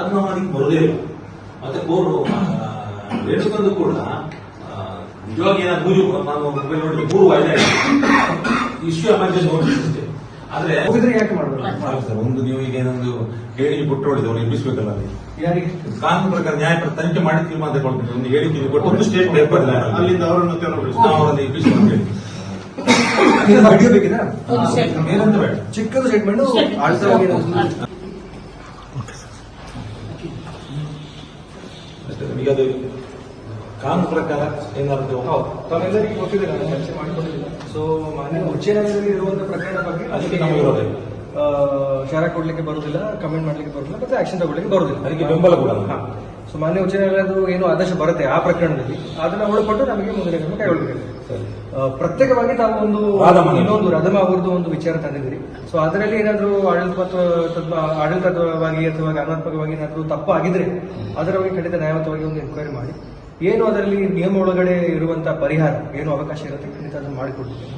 ಅದು ನಾವು ಅದಕ್ಕೆ ಬರೋದೇ ಇಲ್ಲ ಮತ್ತೆ ಕೋರು ರೇಣುಕಂದು ಕೂಡ ನಿಜವಾಗಿ ಏನಾದ್ರು ಮೂರು ನಾನು ಮೊಬೈಲ್ ನೋಡಿ ಮೂರು ವಾಯ್ದೆ ಇಶ್ಯೂ ಎಮರ್ಜೆನ್ಸಿ ನೋಟಿಸ್ ಅಷ್ಟೇ. ಆದ್ರೆ ಹೋಗಿದ್ರೆ ಯಾಕೆ ಮಾಡಬೇಕು? ಸರ್. ಒಂದು ನೀವು ಈಗ ಏನೊಂದು ಹೇಳಿಕೆ ಕೊಟ್ಟು ಹೊಡೆದು ಅವ್ರು ಎಬ್ಬಿಸ್ಬೇಕಲ್ಲ ಅಲ್ಲಿ ಯಾರಿಗೆ ಕಾನೂನು ಪ್ರಕಾರ ನ್ಯಾಯ ತನಿಖೆ ಮಾಡಿ ತೀರ್ಮಾನ ತಗೊಳ್ತೀನಿ ಒಂದು ಹೇಳಿಕೆ ನೀವು ಕೊಟ್ಟು ಒಂದು ಸ್ಟೇಟ್ ಪೇಪರ್ ಅಲ್ಲಿಂದ ಅವರನ್ನು. ನಾವು ಅವರನ್ನು ಎಬ್ಬಿಸಿ ಅಂತ ಹೇಳಿ ವಿಡಿಯೋ ಬೇಕಿದೆ ಒಂದು statement. ಏನಂತ ಬೇಡ. ಚಿಕ್ಕದು ಸ್ಟೇಟ್ಮೆಂಟ್ Statement. ಅಷ್ಟೇ. ನಮಗೆ ಅದು ಕಾನೂನು ಪ್ರಕಾರ ಏನಾದ್ರು ಹೌದು. ತಾವೆಲ್ಲರಿಗೂ ಗೊತ್ತಿದೆ ನಾನು ಚರ್ಚೆ ಮಾಡಿಕೊಂಡಿಲ್ಲ. ಸೊ ಮಾನ್ಯ ಉಚ್ಚ ನ್ಯಾಯಾಲಯದಲ್ಲಿ ಇರುವಂತಹ ಪ್ರಕರಣ ಬಗ್ಗೆ ಅದಕ್ಕೆ ನಮಗೆ ವಿರೋಧ ಆ, ಶರ ಕೊಡ್ಲಿಕ್ಕೆ ಬರುದಿಲ್ಲ ಕಮೆಂಟ್ ಮಾಡ್ಲಿಕ್ಕೆ ಬರುದಿಲ್ಲ ಮತ್ತೆ ಆಕ್ಷನ್ ತಗೊಳ್ಳಿಕ್ಕೆ ಬರುದಿಲ್ಲ. ಅದಕ್ಕೆ ಬೆಂಬಲ ಕೂಡ. ಸೊ ಮಾನ್ಯ ಉಚ್ಚ ನ್ಯಾಯಾಲಯದ ಏನು ಆದೇಶ ಬರುತ್ತೆ ಆ ಪ್ರಕರಣದಲ್ಲಿ. ಅದನ್ನ ಒಳಪಟ್ಟು ನಮಗೆ ಮುಂದಿನ ಕ್ರಮ ಕೈಗೊಳ್ಳಬೇಕು. ಪ್ರತ್ಯೇಕವಾಗಿ ತಾವು ಒಂದು ಇನ್ನೊಂದು ರದಮ ಅವರದ್ದು ಒಂದು ವಿಚಾರ ತಂದಿದ್ದೀರಿ. ಸೊ ಅದರಲ್ಲಿ ಏನಾದರೂ ಆಡಳಿತ ಆಡಳಿತವಾಗಿ ಅಥವಾ ಜ್ಞಾನಾತ್ಮಕವಾಗಿ ಏನಾದರೂ ತಪ್ಪಾಗಿದ್ರೆ ಅದರ ಬಗ್ಗೆ ಖಂಡಿತ ನ್ಯಾಯಯುತವಾಗಿ ಒಂದು ಎನ್ಕ್ವೈರಿ ಮಾಡಿ. ಏನು ಅದರಲ್ಲಿ ನಿಯಮ ಒಳಗಡೆ ಇರುವಂತಹ ಪರಿಹಾರ ಏನು ಅವಕಾಶ ಇರುತ್ತೆ ಖಂಡಿತ ಅದನ್ನು ಮಾಡಿಕೊಡ್ತೀನಿ